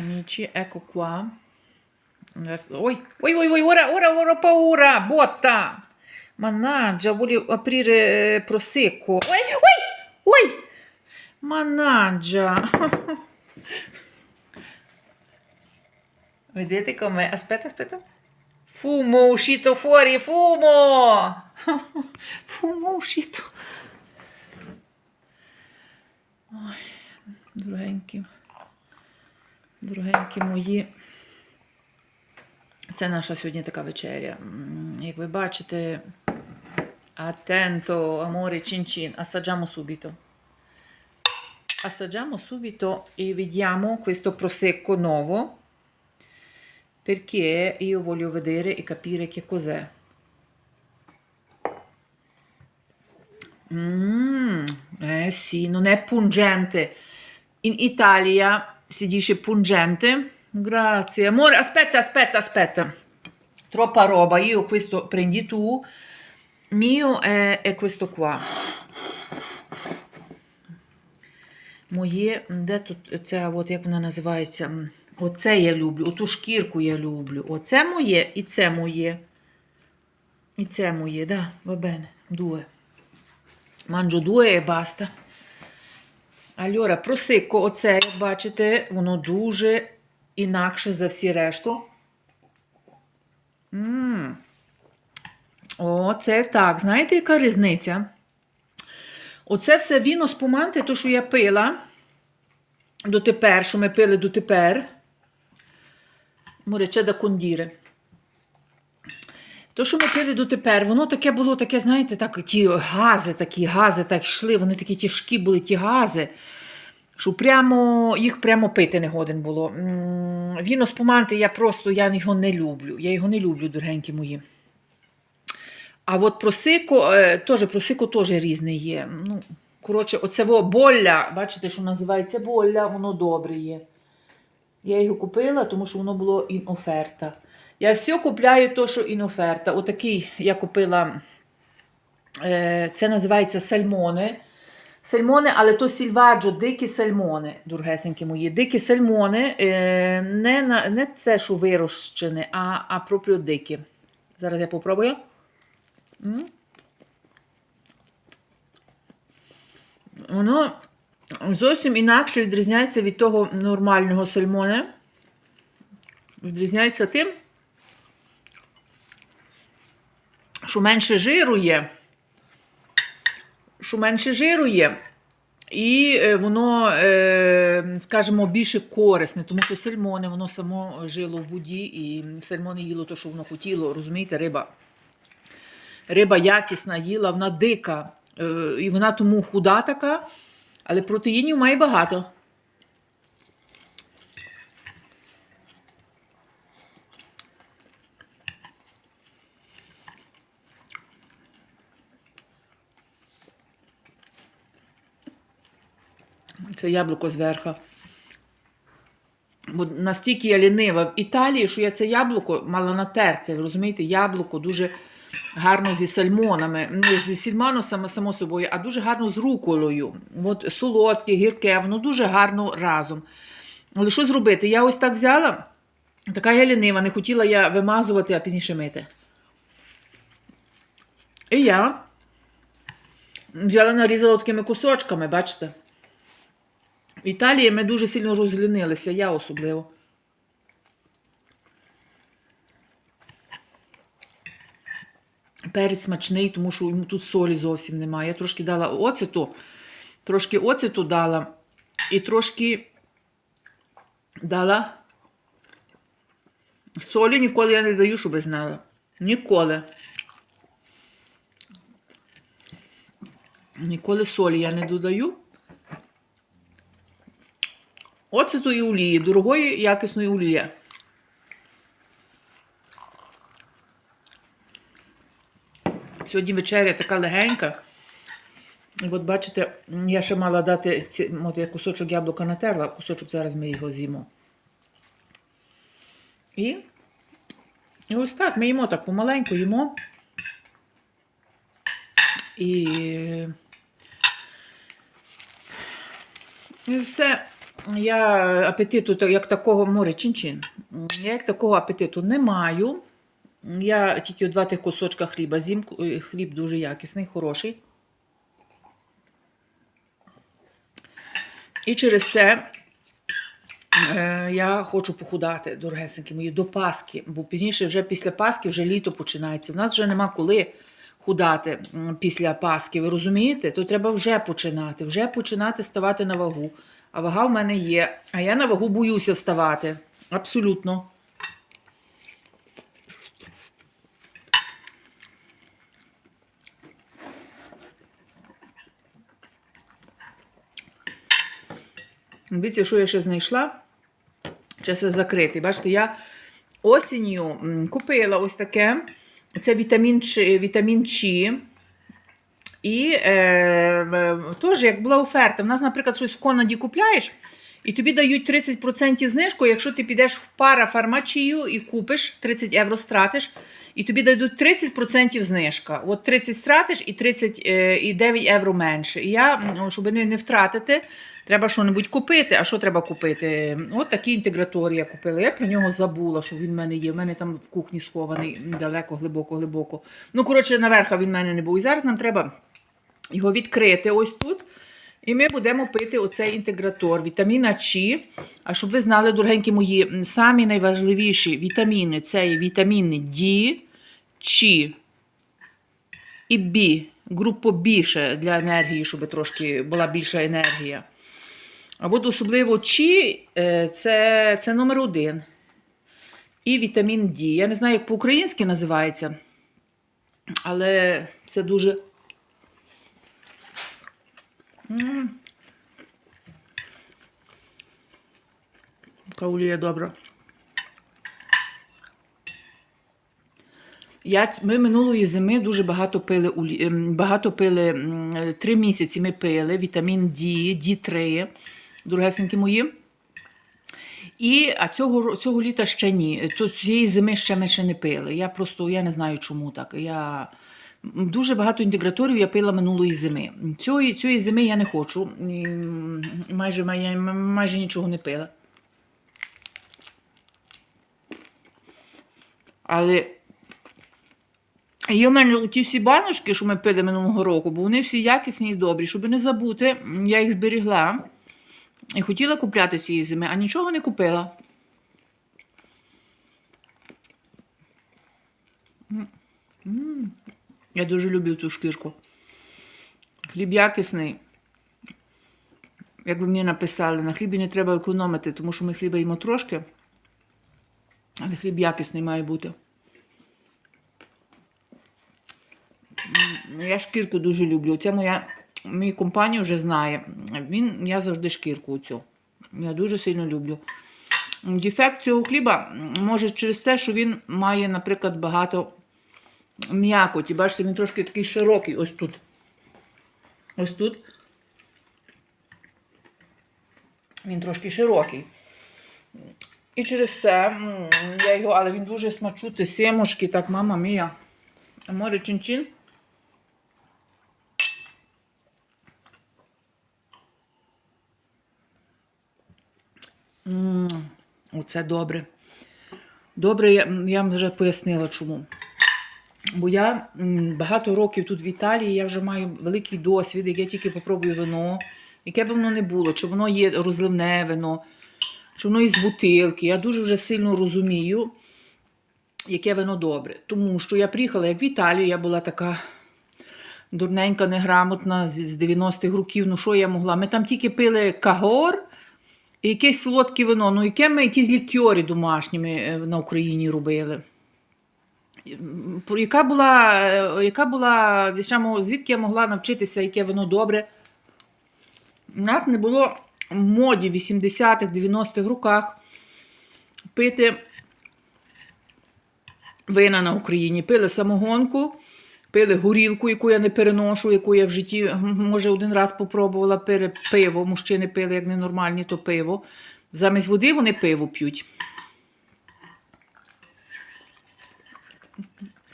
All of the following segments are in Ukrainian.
amici, ecco qua. Adesso, oi, oi, oi, ora, ora, ora ho paura, botta! Mannaggia, voglio aprire eh, prosecco. Oi, oi, oi! Mannaggia! Vedete com'è? Aspetta, aspetta. Fumo uscito fuori, fumo! fumo uscito. Dovrei anche... Дорогенькі мої. Це наша сьогодні така вечеря. М, Як ви бачите, attento, amore cincin, assaggiamo subito. Assaggiamo subito e vediamo questo prosecco nuovo perché io voglio vedere e capire che cos'è. Mm, eh sì, non è pungente. In Italia si dice pungente. Grazie. Amore, aspetta, aspetta, aspetta. Troppa roba. Io questo prendi tu. Mio è, è questo qua. Моє, де тут ця, от як вона називається? Оце я люблю, оту шкірку я люблю. Оце моє і це моє. І це моє, да, va bene, due. Mangio due e basta. Allora, просекко, оце, як бачите, воно дуже інакше за всі решту. м О, так. Знаєте, яка різниця? Оце все віно з поманти, то, що я пила дотепер, що ми пили дотепер. Море, да кондіре. То, що ми пили дотепер, воно таке було, таке, знаєте, так, ті гази, такі гази так йшли, вони такі тяжкі були, ті гази, що прямо, їх прямо пити не годен було. Віно з поманти я просто я його не люблю. Я його не люблю, дорогенькі мої. А от просико, е, теж просико теж різне є. Ну, коротше, оце болля, бачите, що називається болля, воно добре є. Я його купила, тому що воно було in оферта. Я все купляю то, що in оферта. Отакий я купила, е, це називається сальмони. Сальмони, але то сільваджо, дикі сальмони, дорогесенькі мої. Дикі сальмони, е, не, на, не це, що вирощене, а, а пропrio дикі. Зараз я попробую. Воно зовсім інакше відрізняється від того нормального сальмона. Відрізняється тим, що менше жиру є. Що менше жиру є. І е, воно, е, скажімо, більше корисне, тому що сальмони, воно само жило в воді, і сальмони їло те, що воно хотіло, розумієте, риба. Риба якісна їла, вона дика. е, І вона тому худа така, але протеїнів має багато. Це яблуко зверху. Бо настільки я лінива в Італії, що я це яблуко мала натерти. Розумієте, яблуко дуже гарно зі сальмонами, не зі сільманосами, само собою, а дуже гарно з руколою. От солодке, гірке, воно дуже гарно разом. Але що зробити? Я ось так взяла, така я лінива, не хотіла я вимазувати, а пізніше мити. І я взяла, нарізала такими кусочками, бачите? В Італії ми дуже сильно розлінилися, я особливо. Перець смачний, тому що тут солі зовсім немає. Я трошки дала оцету, трошки оцету дала і трошки дала солі ніколи я не даю, щоб ви знали. Ніколи. Ніколи солі я не додаю. Оцету і олії, дорогої якісної олії. Сьогодні вечеря така легенька. От бачите, я ще мала дати ці, от я кусочок яблука натерла, кусочок зараз ми його з'їмо. І, і ось так, ми їмо так помаленьку їмо. І, і все. Я апетиту як такого море чин-чин. Я як такого апетиту не маю. Я тільки два тих кусочка хліба з'їм. Хліб дуже якісний, хороший. І через це е, я хочу похудати, дорогесенькі мої, до Пасхи. Бо пізніше, вже після Пасхи, вже літо починається. У нас вже нема коли худати після Пасхи. Ви розумієте? То треба вже починати, вже починати ставати на вагу. А вага в мене є. А я на вагу боюся вставати. Абсолютно. Дивіться, що я ще знайшла. Час закритий. Бачите, я осінню купила ось таке. Це вітамін Ч, вітамін Ч. І е, теж, як була оферта, в нас, наприклад, щось в Конаді купляєш, і тобі дають 30% знижку, якщо ти підеш в парафармачію і купиш 30 євро стратиш, і тобі дадуть 30% знижка. От 30 стратиш і 30 е, і 9 євро менше. І я, м, щоб не, не втратити, треба що-небудь купити. А що треба купити? От такий інтегратор я купила. Я про нього забула, що він в мене є. В мене там в кухні схований далеко, глибоко, глибоко. Ну, коротше, наверха він в мене не був. І зараз нам треба його відкрити ось тут. І ми будемо пити оцей інтегратор вітаміна Ч. А щоб ви знали, дорогенькі мої, самі найважливіші вітаміни це є вітаміни D, Ч і Б. Групу Б ще для енергії, щоб трошки була більша енергія. А от особливо Ч е, це, це номер один. І вітамін D. Я не знаю, як по-українськи називається, але це дуже. Каулія добра. Я, ми минулої зими дуже багато пили ем, багато пили три місяці. Ми пили вітамін D, D3, дорогесенькі мої. І, а цього, цього літа ще ні. То цієї зими ще ми ще не пили. Я просто я не знаю, чому так. Я дуже багато інтеграторів я пила минулої зими. Цієї, цієї зими я не хочу. І, майже, я майже нічого не пила. Але є в мене ті всі баночки, що ми пили минулого року, бо вони всі якісні і добрі. Щоб не забути, я їх зберігла і хотіла купляти цієї зими, а нічого не купила. Я дуже люблю цю шкірку. Хліб якісний. Як ви мені написали, на хлібі не треба економити, тому що ми хліба їмо трошки, але хліб якісний має бути. Я шкірку дуже люблю. Це моя мій компанія вже знає. Він, я завжди шкірку оцю. Я дуже сильно люблю. Дефект цього хліба може через те, що він має, наприклад, багато м'якоті. Бачите, він трошки такий широкий ось тут. Ось тут. Він трошки широкий. І через це я його, але він дуже смачутий, семушки, так, мама мія. Море чин-чин. Оце добре. Добре, я, вам вже пояснила чому. Бо я багато років тут в Італії, я вже маю великий досвід, як я тільки попробую вино, яке б воно не було, чи воно є розливне вино, чи воно із бутилки. Я дуже вже сильно розумію, яке вино добре. Тому що я приїхала як в Італію, я була така дурненька, неграмотна з з 90-х років. Ну що я могла? Ми там тільки пили кагор якесь солодке вино. Ну, яке ми якісь лікьори домашні ми е, на Україні робили. Яка була, е, яка була звідки я могла навчитися, яке воно добре? Нас не було в моді в 80-х, 90-х роках пити вина на Україні. Пили самогонку, пили горілку, яку я не переношу, яку я в житті, може, один раз попробувала пере- пиво. Мужчини пили як ненормальні, то пиво. Замість води вони пиво п'ють.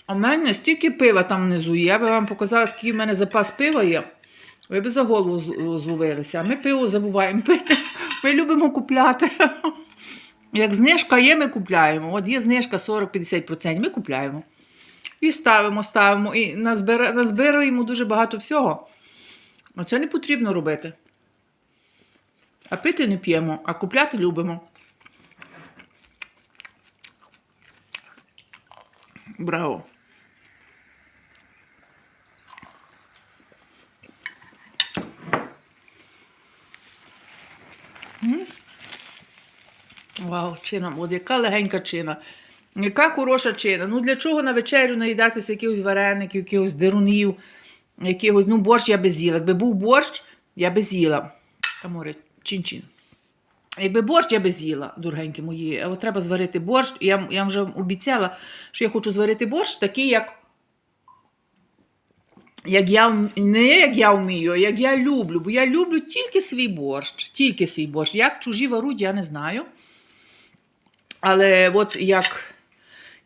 А в мене стільки пива там внизу. Я би вам показала, скільки в мене запас пива є. Ви б за голову зловилися. А ми пиво забуваємо пити. Ми любимо купляти. Як знижка є, ми купляємо. От є знижка 40-50%, ми купляємо. І ставимо, ставимо, і назбира- назбираємо дуже багато всього. А це не потрібно робити. А пити не п'ємо, а купляти любимо. Браво! Вау, чина, от яка легенька чина. Яка хороша чина. Ну для чого на вечерю наїдатися якихось вареників, якихось дерунів, якихось, ну, борщ я би з'їла. Якби був борщ, я би з'їла. Та море, чин-чин. Якби борщ я би з'їла, дорогенькі мої. А От треба зварити борщ. Я, я вже обіцяла, що я хочу зварити борщ, такий, як. Як я, не як я вмію, а як я люблю. Бо я люблю тільки свій борщ. Тільки свій борщ. Як чужі варуть, я не знаю. Але от як,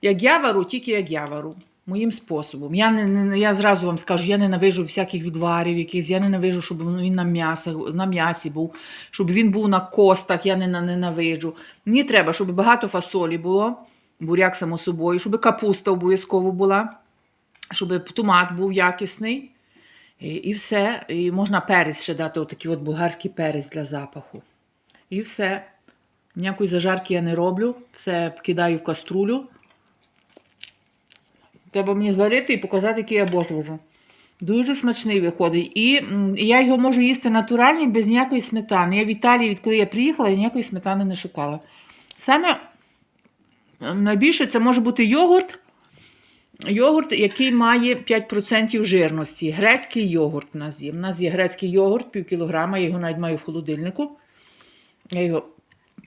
як я вару, тільки як я вару. Моїм способом. Я, не, не, я зразу вам скажу, я ненавижу всяких відварів якихось, я ненавижу, щоб він на, м'ясо, на м'ясі був, щоб він був на костах, я не на- ненавиджу. Мені треба, щоб багато фасолі було, буряк само собою, щоб капуста обов'язково була, щоб томат був якісний. І, і все. І можна перець ще дати, отакий от болгарський перець для запаху. І все. Ніякої зажарки я не роблю, все кидаю в каструлю. Треба мені зварити і показати, який я борщ ложу. Дуже смачний виходить. І я його можу їсти натуральний, без ніякої сметани. Я в Італії, відколи я приїхала, я ніякої сметани не шукала. Саме найбільше це може бути йогурт. Йогурт, який має 5% жирності. Грецький йогурт у нас є. У нас є грецький йогурт, пів кілограма, я його навіть маю в холодильнику. Я його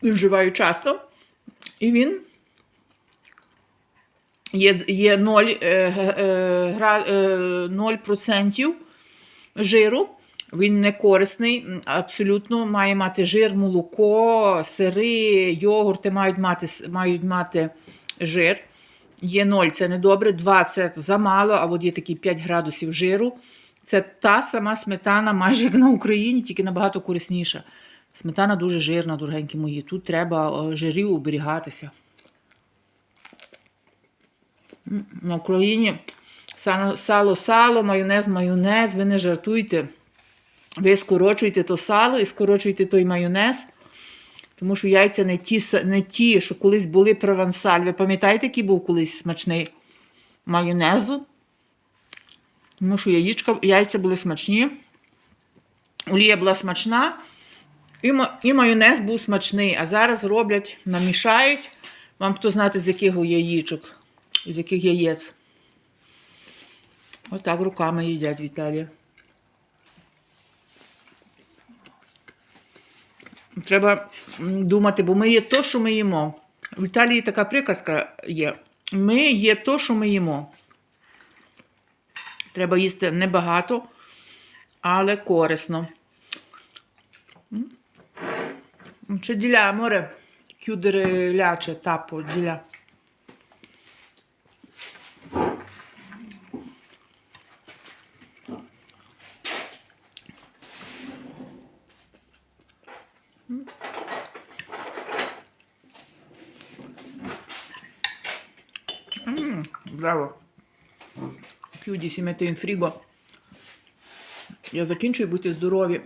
вживаю часто. І він є, є 0%, е, е, 0% жиру. Він не корисний, абсолютно має мати жир, молоко, сири, йогурти мають мати, мають мати жир. Є 0, це не добре, 2 це замало, а от є такі 5 градусів жиру. Це та сама сметана, майже як на Україні, тільки набагато корисніша. Сметана дуже жирна, дорогенькі мої. Тут треба е, жирів оберігатися. На Україні сало, сало, майонез, майонез. Ви не жартуйте. Ви скорочуєте то сало і скорочуєте той майонез. Тому що яйця не ті, не ті, що колись були провансаль. Ви пам'ятаєте, який був колись смачний майонезу? Тому що яєчка, яйця були смачні, олія була смачна, і, і майонез був смачний. А зараз роблять, намішають. Вам хто знати, з яких яєчок, з яких яєць. Отак руками їдять в Італії. Треба думати, бо ми є то, що ми їмо. В Італії така приказка є. Ми є то, що ми їмо. Треба їсти небагато, але корисно. М? Чи діля, аморе, chiudere ляче, тапо, діля. Si mette in frigo. Я закінчую, будьте здорові.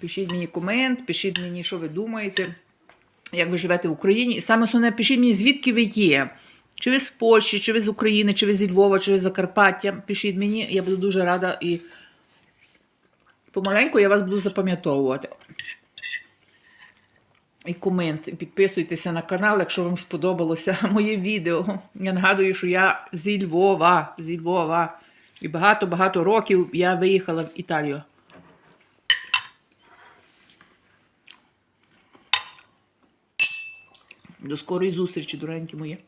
Пишіть мені комент, пишіть мені, що ви думаєте, як ви живете в Україні. І саме основне, пишіть мені, звідки ви є. Чи ви з Польщі, чи ви з України, чи ви зі Львова, чи ви з Закарпаття. Пишіть мені, я буду дуже рада і помаленьку я вас буду запам'ятовувати. І комент, і підписуйтеся на канал, якщо вам сподобалося моє відео. Я нагадую, що я зі Львова, зі Львова. І багато-багато років я виїхала в Італію. До скорої зустрічі, доренькі мої.